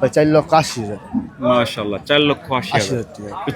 ভাই চার লক্ষ আশি হাজার। মাশাল্লাহ চার লক্ষ আশি হাজার।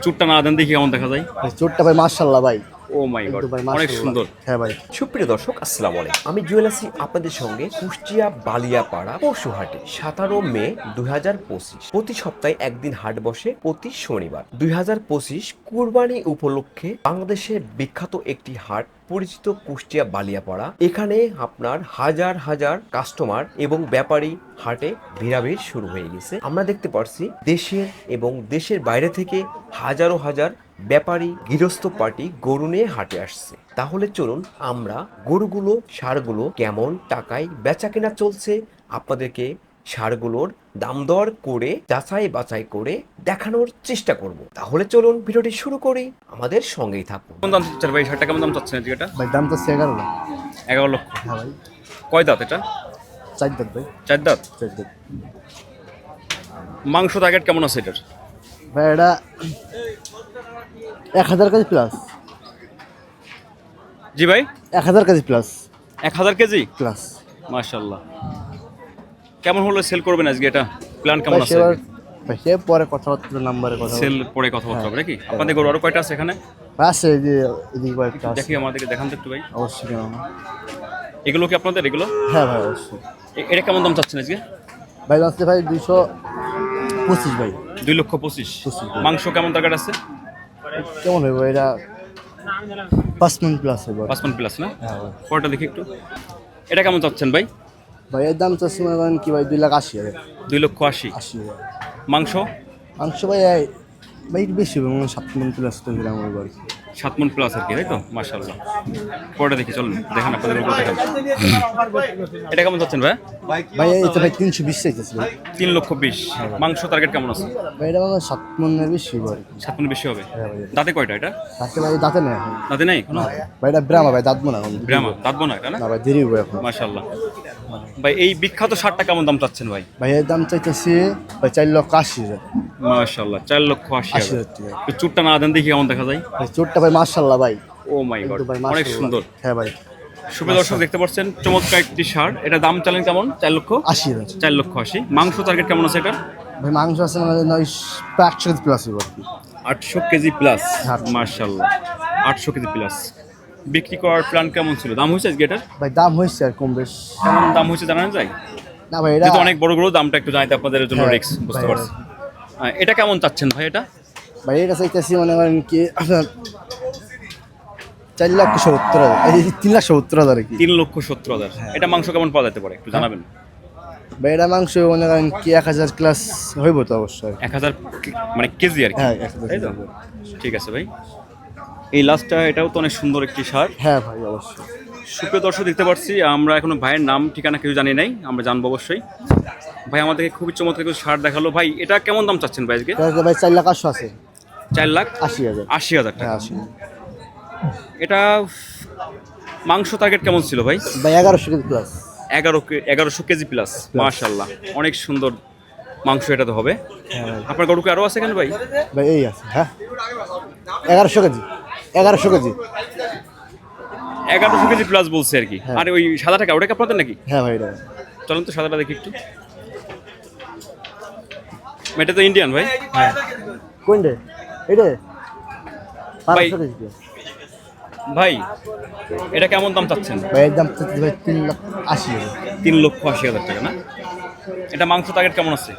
চুটটা না দেন দেখি কেমন দেখা যায়? ভাই চোরটা ভাই মার্শাল্লাহ ভাই। ও মাই গড অনেক সুন্দর। হ্যাঁ ভাই। সুপ্রিয় দর্শক আসসালামু আলাইকুম। আমি জুয়েল আছি আপনাদের সঙ্গে কুষ্টিয়া বালিয়াপাড়া পশুহাটে সাতারো মে দুই হাজার পঁচিশ। প্রতি সপ্তাহে একদিন হাট বসে প্রতি শনিবার। দুই হাজার পঁচিশ কুরবানি উপলক্ষে বাংলাদেশের বিখ্যাত একটি হাট পরিচিত কুষ্টিয়া বালিয়াপাড়া। এখানে আপনার হাজার হাজার কাস্টমার এবং ব্যাপারী হাটে ভিড়াভিড় শুরু হয়ে গেছে। আমরা দেখতে পারছি দেশের এবং দেশের বাইরে থেকে হাজারো হাজার ব্যাপারী গৃহস্থ পার্টি গরু নিয়ে হাটে আসছে। তাহলে চলুন আমরা গরুগুলো সারগুলো কেমন টাকায় বেচা কেনা চলছে আপনাদেরকে সারগুলোর দাম দর করে যাচাই বাছাই করে দেখানোর চেষ্টা করব। তাহলে চলুন ভিডিওটি শুরু করি আমাদের সঙ্গেই থাকুন। কেমন দাম চাচ্ছেন ভাই? কেমন দাম চাচ্ছেন এটা? ভাই দাম তো এগারো লাখ। এগারো লক্ষ। হ্যাঁ ভাই। কয় দাঁত এটা? চার দাঁত ভাই। চার দাঁত? চার দাঁত। মাংস টার্গেট কেমন আছে এটার? ভাই এটা এক হাজার কেজি প্লাস জি ভাই? এক হাজার কেজি প্লাস এক হাজার কেজি? প্লাস মাশাল্লাহ কেমন হলো সেল করবেন আজকে এটা? প্ল্যান কেমন ভাই আছে? সে পরে কথাবার্তা নাম্বারে কথা সেল পরে কথাবার্তা হবে নাকি? আপনাদের গরু আরও কয়টা আছে এখানে? আছে যে এদিকে কয়েকটা দেখি আমাদেরকে দেখান তো একটু ভাই। অবশ্যই কেন এগুলো কি আপনাদের এগুলো? হ্যাঁ ভাই অবশ্যই। এটা কেমন দাম চাচ্ছেন আজকে? ভাই যাচ্ছে ভাই দুইশো পঁচিশ ভাই। দুই লক্ষ পঁচিশ। মাংস কেমন টার্গেট আছে? কেমন হইব? এটা পাঁচ মিনিট প্লাস হইব। পাঁচ মিনিট প্লাস না? হ্যাঁ ভাই পরটা দেখি একটু। এটা কেমন চাচ্ছেন ভাই? ভাই এর দাম চাচ্ছি মনে করেন কি ভাই দুই লাখ আশি হাজার। দুই লক্ষ আশি। আশি মাংস? মাংস ভাই ভাই বেশি হবে মানে সাত মিনিট প্লাস তো গ্রাম হইব আর কি সাত মন প্লাস আর কি তাই তো? মাশাল্লাহ পরটা দেখি চলুন দেখেন আপনাদের উপর দেখেন। এটা কেমন চাচ্ছেন ভাই? ভাই এই তো ভাই তিনশো বিশ চাইতেছি। ভাই তিন লক্ষ বিশ। মাংস টার্গেট কেমন আছে? ভাই এটা মানে সাত মনের বেশি আর সাত মন বেশি হবে? হ্যাঁ দাঁতে কয়টা এটা? তাতে ভাই দাঁতে নেই দাঁতে নেই ভাই এটা ব্রামা ভাই দাঁতবো না ব্রাহ্মা দাঁতবো না এটা না? ভাই দেরি হবে এখন। মাশাল্লাহ ভাই এই বিখ্যাত শার্টটা কেমন দাম চাচ্ছেন ভাই? ভাই এর দাম চাইতেছি ভাই চার লক্ষ আশি হাজার। মাশাল্লাহ চার লক্ষ আশি হাজার চুটটা না দেন দেখি কেমন দেখা যায়। ভাই চোরটা ভাই মার্শাল্লাহ ভাই। ও মাই গড অনেক সুন্দর। হ্যাঁ ভাই। শুভ দর্শক দেখতে পাচ্ছেন চমৎকার একটি শার্ট এটা দাম চালেন কেমন? চার লক্ষ? আশি চার লক্ষ আশি। মাংস টার্গেট কেমন আছে এটা ভাই মাংস আছে মানে নয় একশো কেজি প্লাস কি আটশো কেজি প্লাস আটশো। মার্শাল্লাহ আটশো কেজি প্লাস বিক্রি করার প্ল্যান কেমন ছিল? দাম হয়েছে আজকে এটার? ভাই দাম হয়েছে আর কম বেশ। কেমন দাম হয়েছে জানা যায়? না ভাই এটা অনেক বড় বড় দামটা একটু জানাইতে আপনাদের জন্য হ্যাঁ, রিক্স বুঝতে পারছি। হ্যাঁ, এটা কেমন চাচ্ছেন ভাই এটা? ভাই এটা চাইতেছি মনে কি আপনার চার লক্ষ সত্তর হাজার। এই তিন লাখ সত্তর হাজার আর কি? তিন লক্ষ সত্তর হাজার। হ্যাঁ। এটা মাংস কেমন পাওয়া যেতে পারে? একটু জানাবেন। ভাই এটা মাংস মনে করেন কি এক হাজার ক্লাস হইব তো অবশ্যই। এক হাজার মানে কেজি আর কি? হ্যাঁ এক হাজার তাই তো? ঠিক আছে ভাই। এই লাস্টটা এটাও তো অনেক সুন্দর একটি সার। হ্যাঁ ভাই অবশ্যই। সুপ্রিয় দর্শক দেখতে পাচ্ছি আমরা এখনও ভাইয়ের নাম ঠিকানা কিছু জানি নাই আমরা জানব অবশ্যই। ভাই আমাদেরকে খুবই চমৎকার কিছু সার দেখাল। ভাই এটা কেমন দাম চাচ্ছেন ভাই আজকে? ভাই চার লাখ আটশো আছে। চার লাখ আশি হাজার। আশি হাজার টাকা। হ্যাঁ আশি এটা মাংস টার্গেট কেমন ছিল ভাই? ভাই এগারোশো কেজি প্লাস এগারো এগারোশো কেজি প্লাস মার্শাল্লাহ অনেক সুন্দর মাংস এটা তো হবে। হ্যাঁ। আপনার গরুকে আরও আছে কেন ভাই? ভাই এই আছে হ্যাঁ। এগারোশো কেজি এগারোশো কেজি। এগারোশো কেজি প্লাস বলছে আর কি। হ্যাঁ। আর ওই সাদা টাকা ওটা কি আপনাদের নাকি? হ্যাঁ ভাই এটা। চলুন তো সাদাটা দেখি একটু। এটা তো ইন্ডিয়ান ভাই। হ্যাঁ। রে এটা? ভাই- ভাই এটা কেমন দাম চাচ্ছেন? ভাই দাম চাইতেছি ভাই তিন লাখ আশি হাজার। তিন লক্ষ আশি হাজার টাকা না? এটা মাংস টার্গেট কেমন আছে?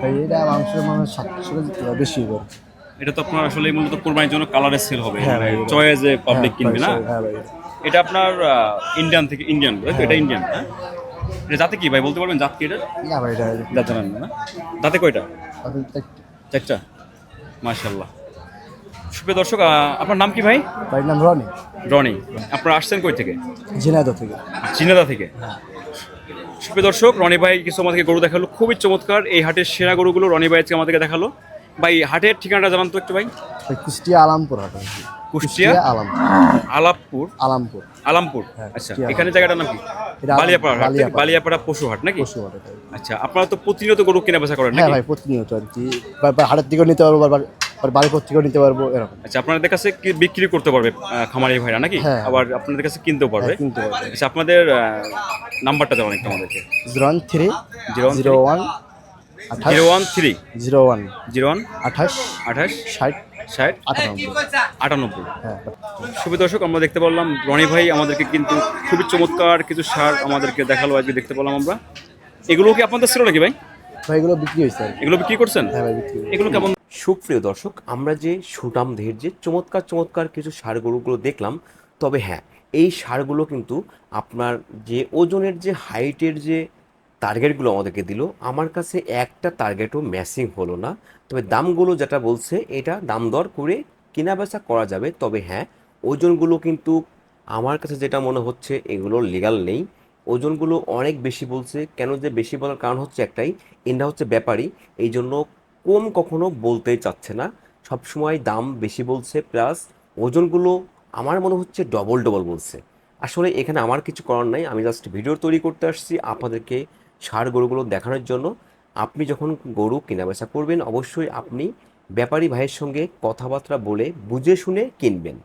ভাই এটা মাংসের মানে সাতশো বেশি হইব এটা তো আপনার আসলে মূলত কোরবানির জন্য কালারের সেল হবে। হ্যাঁ ভাই। চয়েসে পাবলিক হ্যাঁ, কিনবে না? হ্যাঁ ভাই। এটা আপনার ইন্ডিয়ান থেকে ইন্ডিয়ান এটা ইন্ডিয়ান হ্যাঁ এটা জাতে কি ভাই বলতে পারবেন? জাত কি এটা? না ভাই এটা জাত না দাঁতে কয়টা। চারটা। মাশাল্লাহ সুপ্রিয় দর্শক আপনার নাম কি ভাই? ভাইয়ের নাম রনি। রনি। আপনারা আসছেন কই থেকে? ঝিনাইদহ থেকে। চিনাদা থেকে? সুপ্রিয় দর্শক রনি ভাই কিছু আমাদেরকে গরু দেখাল। খুবই চমৎকার এই হাটের সেরা গরুগুলো রনি ভাই আজকে আমাদেরকে দেখাল। ভাই হাটের ঠিকানাটা জানান তো একটু ভাই। কুষ্টিয়া আলামপুর হাট কুষ্টিয়া আলামপুর। আলাপপুর আলামপুর। আলামপুর? হ্যাঁ, আচ্ছা এখানে জায়গাটার নাম কি? বালিয়াপাড়া বালিয়াপাড়া। পশু হাট নাকি? পশু হাট আচ্ছা আপনারা তো প্রতিনিয়ত গরু কেনা বেচা করেন হ্যাঁ ভাই প্রতিনিয়ত আর কি। হাটের দিকেও নিতে পারব বা বা বাড়ির থেকেও নিতে পারব এরকম। আচ্ছা আপনাদের কাছে কি বিক্রি করতে পারবে খামারি ভাইরা নাকি? হ্যাঁ। আবার আপনাদের কাছে কিনতেও পারবে? হ্যাঁ, কিনতে পারব। আচ্ছা আপনাদের নাম্বারটা দেওয়ান একটু আমাদেরকে। Zero one three zero one zero one three. Zero one zero one আঠাশ। আঠাশ। ষাট। ষাট। আটানব্বই। আটানব্বই। হ্যাঁ। শুভ দর্শক আমরা দেখতে পারলাম রনি ভাই আমাদেরকে কিন্তু খুবই চমৎকার কিছু সার আমাদেরকে দেখাল আজকে দেখতে পেলাম আমরা। এগুলো কি আপনাদের ছিল নাকি ভাই? ভাই এগুলো বিক্রি হয়েছে এগুলো বিক্রি করছেন? হ্যাঁ ভাই বিক্রি এগুলো কেমন সুপ্রিয় দর্শক, আমরা যে সুটাম দেহের যে চমৎকার চমৎকার কিছু সার গরুগুলো দেখলাম, তবে হ্যাঁ এই সারগুলো কিন্তু আপনার যে ওজনের যে হাইটের যে টার্গেটগুলো আমাদেরকে দিল, আমার কাছে একটা টার্গেটও ম্যাচিং হলো না। তবে দামগুলো যেটা বলছে, এটা দাম দর করে কেনা বেচা করা যাবে। তবে হ্যাঁ ওজনগুলো কিন্তু আমার কাছে যেটা মনে হচ্ছে, এগুলো লিগাল নেই। ওজনগুলো অনেক বেশি বলছে। কেন যে বেশি বলার কারণ হচ্ছে একটাই এনরা হচ্ছে ব্যাপারী। এই জন্য কম কখনো বলতেই চাচ্ছে না। সবসময় দাম বেশি বলছে প্লাস ওজনগুলো আমার মনে হচ্ছে ডবল ডবল বলছে। আসলে এখানে আমার কিছু করার নাই, আমি জাস্ট ভিডিও তৈরি করতে আসছি আপনাদেরকে সার গরুগুলো দেখানোর জন্য। আপনি যখন গরু কেনা বেচা করবেন, অবশ্যই আপনি ব্যাপারী ভাইয়ের সঙ্গে কথাবার্তা বলে বুঝে শুনে কিনবেন।